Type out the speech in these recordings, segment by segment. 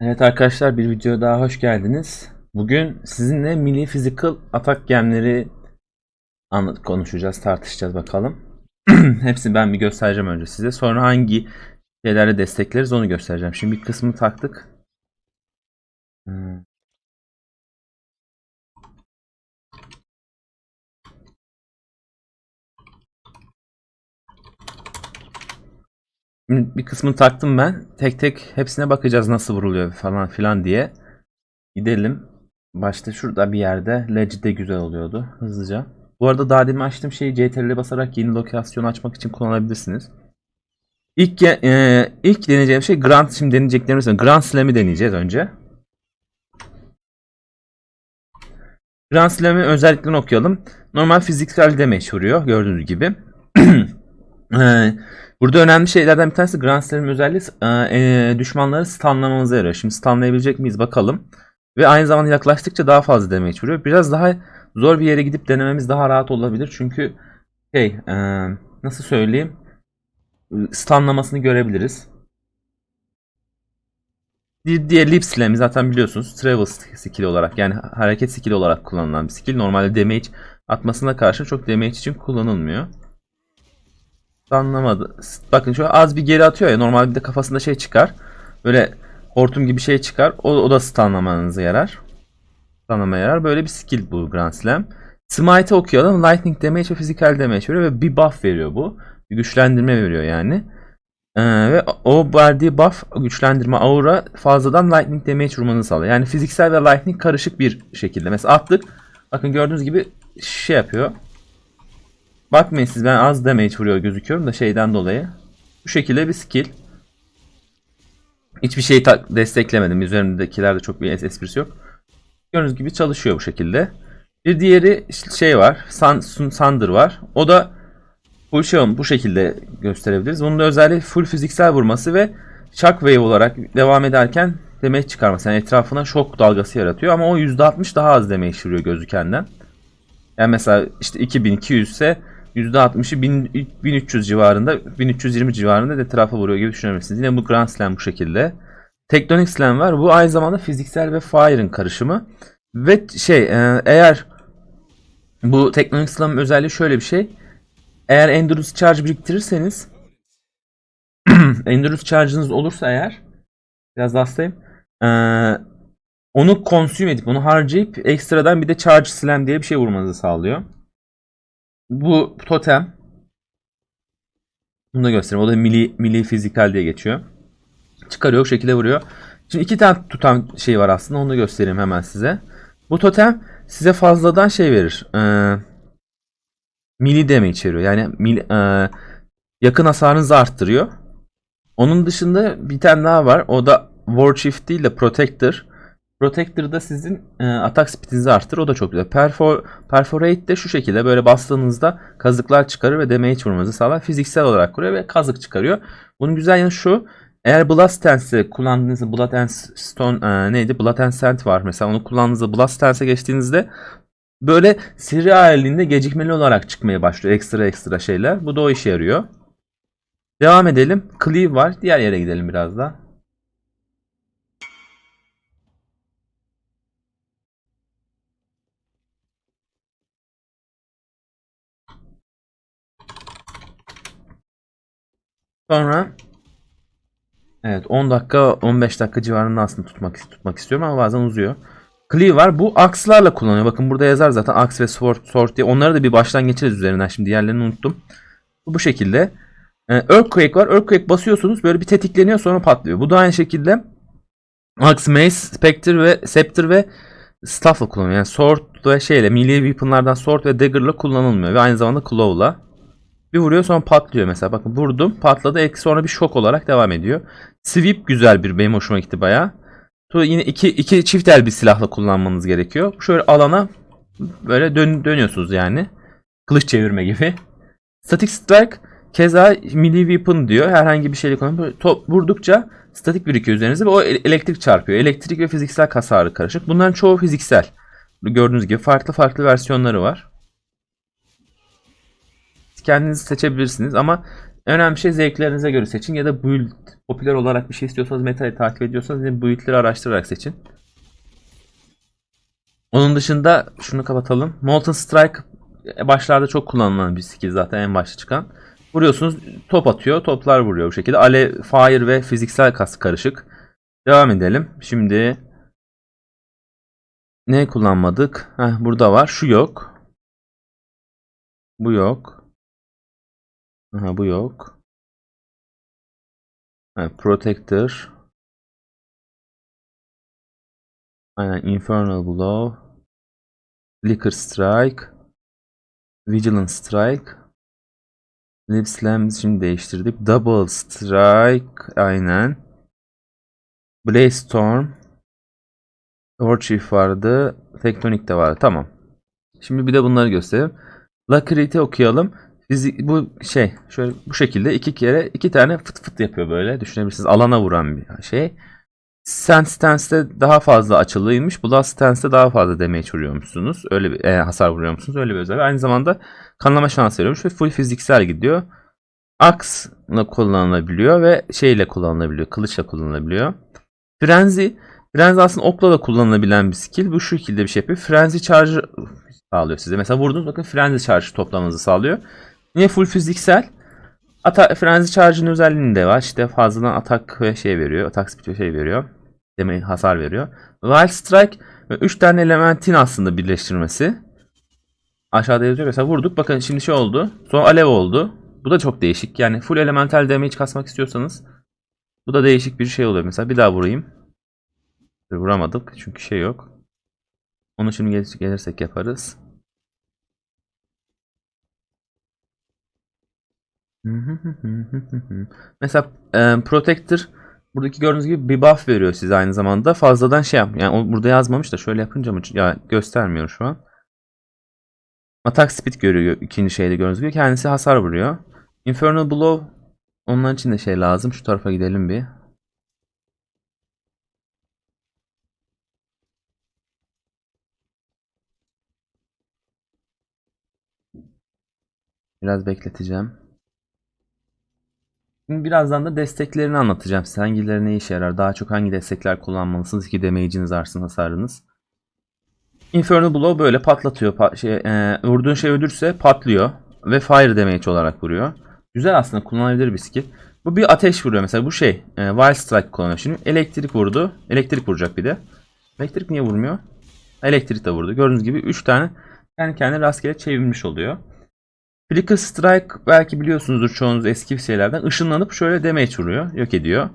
Evet arkadaşlar bir video daha hoş geldiniz. Bugün sizinle milli physical atak gemleri anlat konuşacağız, tartışacağız bakalım. Hepsini ben bir göstereceğim önce size. Sonra hangi şeylerle destekleriz onu göstereceğim. Şimdi bir kısmını taktık. Hmm. Bir kısmını taktım ben. Tek tek hepsine bakacağız nasıl vuruluyor falan filan diye. Gidelim. Başta şurada bir yerde. Ledge de güzel oluyordu. Hızlıca. Bu arada daha demin açtığım şeyi CTRL'e basarak yeni lokasyon açmak için kullanabilirsiniz. İlk, e, ilk deneyeceğim şey Grand şimdi deneyeceklerimiz. Grand Slam'i deneyeceğiz önce. Grand Slam'in özelliklerini okuyalım. Normal fiziksel damage vuruyor gördüğünüz gibi. Burada önemli şeylerden bir tanesi Grand Slam'in özelliği e, e, düşmanları stunlamamıza yarıyor. Şimdi stunlayabilecek miyiz bakalım. Ve aynı zamanda yaklaştıkça daha fazla damage vuruyor. Biraz daha zor bir yere gidip denememiz daha rahat olabilir. Çünkü şey e, nasıl söyleyeyim stunlamasını görebiliriz. Diğer Lip Slam'i zaten biliyorsunuz travel skill olarak yani hareket skill olarak kullanılan bir skill. Normalde damage atmasına karşı çok damage için kullanılmıyor. Anlamadı. Bakın şu az bir geri atıyor ya normal bir de kafasında şey çıkar. Böyle hortum gibi şey çıkar. O, o da stunlamanıza yarar. Stunlamaya yarar. Böyle bir skill bu Grand Slam. Smite okuyalım. Lightning damage ve physical damage veriyor ve bir buff veriyor bu. Bir güçlendirme veriyor yani. Ee, ve o verdiği buff, güçlendirme aura fazladan lightning damage vurmanızı sağlıyor. Yani fiziksel ve lightning karışık bir şekilde. Mesela attık. Bakın gördüğünüz gibi şey yapıyor. Bakmayın siz ben az damage vuruyor gözüküyorum da şeyden dolayı. Bu şekilde bir skill. Hiçbir şey desteklemedim. Üzerimdekilerde çok bir es- esprisi yok. Gördüğünüz gibi çalışıyor bu şekilde. Bir diğeri şey var. Sun, Sun- Thunder var. O da bu şey bu şekilde gösterebiliriz. Bunun da özelliği full fiziksel vurması ve shockwave olarak devam ederken damage çıkarması. Yani etrafına şok dalgası yaratıyor ama o %60 daha az damage vuruyor gözükenden. Yani mesela işte 2200 ise %60'ı 1000 1300 civarında 1320 civarında etrafa vuruyor gibi düşünebilirsiniz. Yine bu Grand Slam bu şekilde. Tectonic Slam var. Bu aynı zamanda fiziksel ve fire'ın karışımı. Ve şey e, eğer bu Tectonic Slam'ın özelliği şöyle bir şey. Eğer Endurance Charge biriktirirseniz Endurance Charge'ınız olursa eğer biraz hastayım. E, onu consume edip onu harcayıp ekstradan bir de Charge Slam diye bir şey vurmanızı sağlıyor. Bu totem. Bunu da göstereyim. O da mili, mili fizikal diye geçiyor. Çıkarıyor şekilde vuruyor. Şimdi iki tane tutan şey var aslında. Onu da göstereyim hemen size. Bu totem size fazladan şey verir. Ee, mili damage veriyor. Yani mili, e, yakın hasarınızı arttırıyor. Onun dışında bir tane daha var. O da War Chief değil de Protector. Protector da sizin e, atak speedinizi arttırır. O da çok güzel. Perfor, perforate de şu şekilde böyle bastığınızda kazıklar çıkarır ve damage vurmanızı sağlar. Fiziksel olarak kuruyor ve kazık çıkarıyor. Bunun güzel yanı şu. Eğer Blood Stance'i kullandığınızda Blood and Stone e, neydi? Blood and Sand var. Mesela onu kullandığınızda Blood Stance'e geçtiğinizde böyle seri halinde gecikmeli olarak çıkmaya başlıyor. Ekstra ekstra şeyler. Bu da o işe yarıyor. Devam edelim. Cleave var. Diğer yere gidelim biraz da. Sonra Evet 10 dakika 15 dakika civarında aslında tutmak tutmak istiyorum ama bazen uzuyor. Cleave var. Bu akslarla kullanıyor. Bakın burada yazar zaten aks ve sword, sword diye. Onları da bir baştan geçeriz üzerinden. Şimdi diğerlerini unuttum. Bu bu şekilde. Ee, Earthquake var. Earthquake basıyorsunuz. Böyle bir tetikleniyor sonra patlıyor. Bu da aynı şekilde Axe, Mace, Spectre ve Scepter ve Staff'la kullanılıyor. Yani sword ve şeyle melee weapon'lardan sword ve dagger'la kullanılmıyor. Ve aynı zamanda claw'la. Bir vuruyor sonra patlıyor mesela. Bakın vurdum patladı ek sonra bir şok olarak devam ediyor. Sweep güzel bir benim hoşuma gitti baya. Sonra yine iki, iki çift el bir silahla kullanmanız gerekiyor. Şöyle alana böyle dön, dönüyorsunuz yani. Kılıç çevirme gibi. Static Strike keza melee weapon diyor. Herhangi bir şeyle kullanıyor. Top vurdukça statik birikiyor üzerinize ve o elektrik çarpıyor. Elektrik ve fiziksel hasarı karışık. Bunların çoğu fiziksel. Gördüğünüz gibi farklı farklı versiyonları var kendiniz seçebilirsiniz ama önemli şey zevklerinize göre seçin ya da build popüler olarak bir şey istiyorsanız metayı takip ediyorsanız yine build'leri araştırarak seçin. Onun dışında şunu kapatalım. Molten Strike e, başlarda çok kullanılan bir skill zaten en başta çıkan. Vuruyorsunuz top atıyor. Toplar vuruyor bu şekilde. Alev, fire ve fiziksel kas karışık. Devam edelim. Şimdi ne kullanmadık? Heh, burada var. Şu yok. Bu yok. Aha, bu yok. Ha, protector. Aynen Infernal Blow. Flicker Strike. Vigilant Strike. Lip Slam şimdi değiştirdik. Double Strike. Aynen. Blaze Storm. Torchief vardı. Tectonic de vardı. Tamam. Şimdi bir de bunları göstereyim. Lacrit'i okuyalım. Fizik, bu şey şöyle bu şekilde iki kere iki tane fıt fıt yapıyor böyle. Düşünebilirsiniz alana vuran bir şey. Sand Stance'de daha fazla açılıymış. Blast Stance'de daha fazla damage vuruyormuşsunuz. Öyle bir e, hasar vuruyormuşsunuz. Öyle bir özellik. Aynı zamanda kanlama şansı veriyormuş ve full fiziksel gidiyor. Axe'la kullanılabiliyor ve şeyle kullanılabiliyor. Kılıçla kullanılabiliyor. Frenzy Frenzy aslında okla da kullanılabilen bir skill. Bu şu şekilde bir şey yapıyor. Frenzy charge sağlıyor size. Mesela vurdunuz bakın Frenzy charge toplamanızı sağlıyor. Yine full fiziksel. Ata Frenzy Charge'ın özelliğini de var. İşte fazladan atak ve şey veriyor. Atak speed ve şey veriyor. Demeyi hasar veriyor. Wild Strike 3 tane elementin aslında birleştirmesi. Aşağıda yazıyor. Mesela vurduk. Bakın şimdi şey oldu. Sonra alev oldu. Bu da çok değişik. Yani full elemental damage kasmak istiyorsanız bu da değişik bir şey oluyor. Mesela bir daha vurayım. Vuramadık çünkü şey yok. Onu şimdi gel- gelirsek yaparız. Mesela e, Protector buradaki gördüğünüz gibi bir buff veriyor size aynı zamanda. Fazladan şey yap. Yani o burada yazmamış da şöyle yapınca mı ya göstermiyor şu an. Attack speed görüyor ikinci şeyde gördüğünüz gibi. Kendisi hasar vuruyor. Infernal Blow onun için de şey lazım. Şu tarafa gidelim bir. Biraz bekleteceğim. Birazdan da desteklerini anlatacağım size. Hangileri ne işe yarar? Daha çok hangi destekler kullanmalısınız ki damage'iniz artsın hasarınız. Infernal Blow böyle patlatıyor. Pa- şey, e, vurduğun şey ölürse patlıyor. Ve fire damage olarak vuruyor. Güzel aslında kullanılabilir bir skill. Bu bir ateş vuruyor mesela. Bu şey e, Wild Strike kullanıyor. Şimdi elektrik vurdu. Elektrik vuracak bir de. Elektrik niye vurmuyor? Elektrik de vurdu. Gördüğünüz gibi 3 tane kendi kendine rastgele çevirmiş oluyor. Flicker Strike belki biliyorsunuzdur çoğunuz eski şeylerden. Işınlanıp şöyle damage vuruyor. Yok ediyor.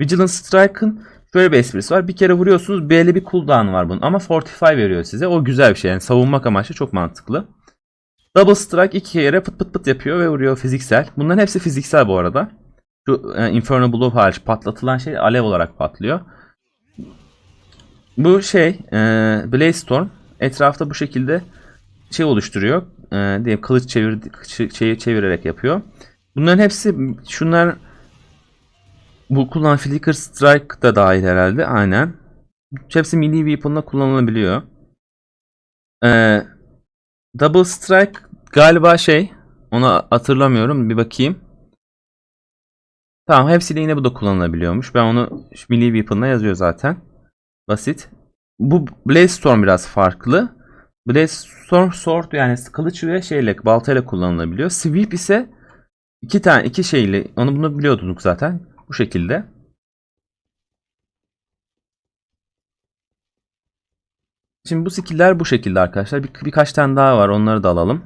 Vigilant Strike'ın şöyle bir esprisi var. Bir kere vuruyorsunuz belli bir cooldown var bunun. Ama Fortify veriyor size. O güzel bir şey. Yani savunmak amaçlı çok mantıklı. Double Strike iki kere pıt pıt pıt yapıyor ve vuruyor fiziksel. Bunların hepsi fiziksel bu arada. Şu e, Infernal Blow hariç patlatılan şey alev olarak patlıyor. Bu şey e, Blaze Storm etrafta bu şekilde şey oluşturuyor. E, diye kılıç çevir, şeyi çevirerek yapıyor. Bunların hepsi şunlar bu kullanılan Flicker Strike da dahil herhalde. Aynen. Hepsi melee weapon'la kullanılabiliyor. Ee, Double Strike galiba şey onu hatırlamıyorum. Bir bakayım. Tamam hepsiyle yine bu da kullanılabiliyormuş. Ben onu melee weapon'la yazıyor zaten. Basit. Bu Blaze Storm biraz farklı. Blaze Storm Sword yani kılıç ve şeyle baltayla kullanılabiliyor. Sweep ise iki tane iki şeyle onu bunu biliyorduk zaten. Bu şekilde. Şimdi bu skill'ler bu şekilde arkadaşlar. Bir, birkaç tane daha var. Onları da alalım.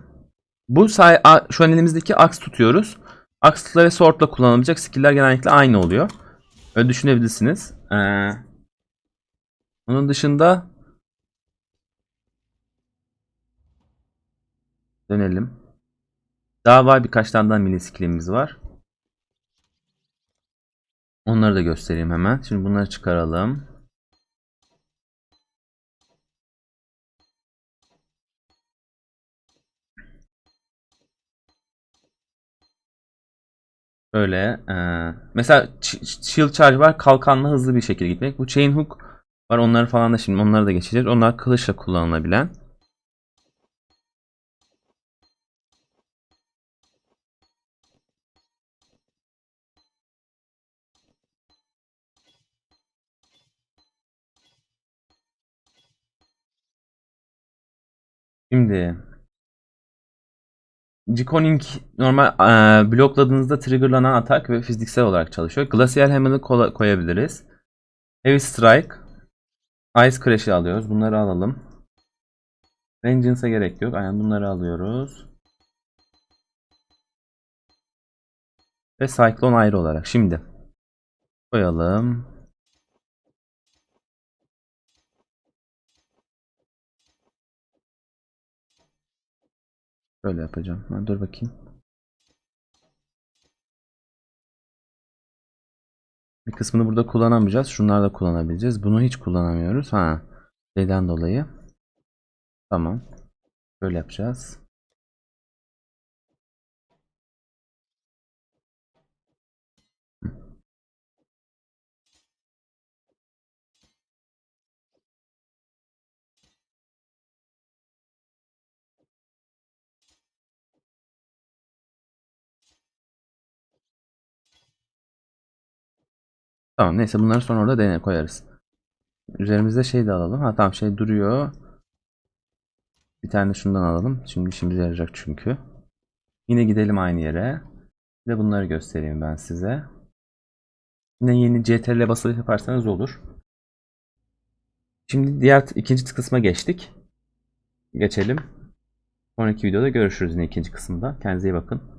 Bu say şu an elimizdeki aks tutuyoruz. Aksla ve sword'la kullanılabilecek skill'ler genellikle aynı oluyor. Öyle düşünebilirsiniz. Ee, onun dışında dönelim. Daha var birkaç tane daha mini skill'imiz var. Onları da göstereyim hemen. Şimdi bunları çıkaralım. Öyle. E, mesela shield charge var. Kalkanla hızlı bir şekilde gitmek. Bu chain hook var. Onları falan da şimdi onları da geçeceğiz. Onlar kılıçla kullanılabilen. Şimdi G-Coning normal eee, blokladığınızda triggerlanan atak ve fiziksel olarak çalışıyor. Glacial Hammer'ı koyabiliriz. Heavy Strike. Ice Crash'i alıyoruz. Bunları alalım. Vengeance'a gerek yok. Aynen bunları alıyoruz. Ve Cyclone ayrı olarak. Şimdi koyalım. Böyle yapacağım. Ha, dur bakayım. Bir kısmını burada kullanamayacağız. Şunları da kullanabileceğiz. Bunu hiç kullanamıyoruz. Ha. Neden dolayı? Tamam. Böyle yapacağız. Tamam neyse bunları sonra orada deneye koyarız. Üzerimizde şey de alalım. Ha tamam şey duruyor. Bir tane şundan alalım. Şimdi işimize yarayacak çünkü. Yine gidelim aynı yere. Bir de bunları göstereyim ben size. Yine yeni CTRL basılı yaparsanız olur. Şimdi diğer ikinci kısma geçtik. Geçelim. Sonraki videoda görüşürüz yine ikinci kısımda. Kendinize iyi bakın.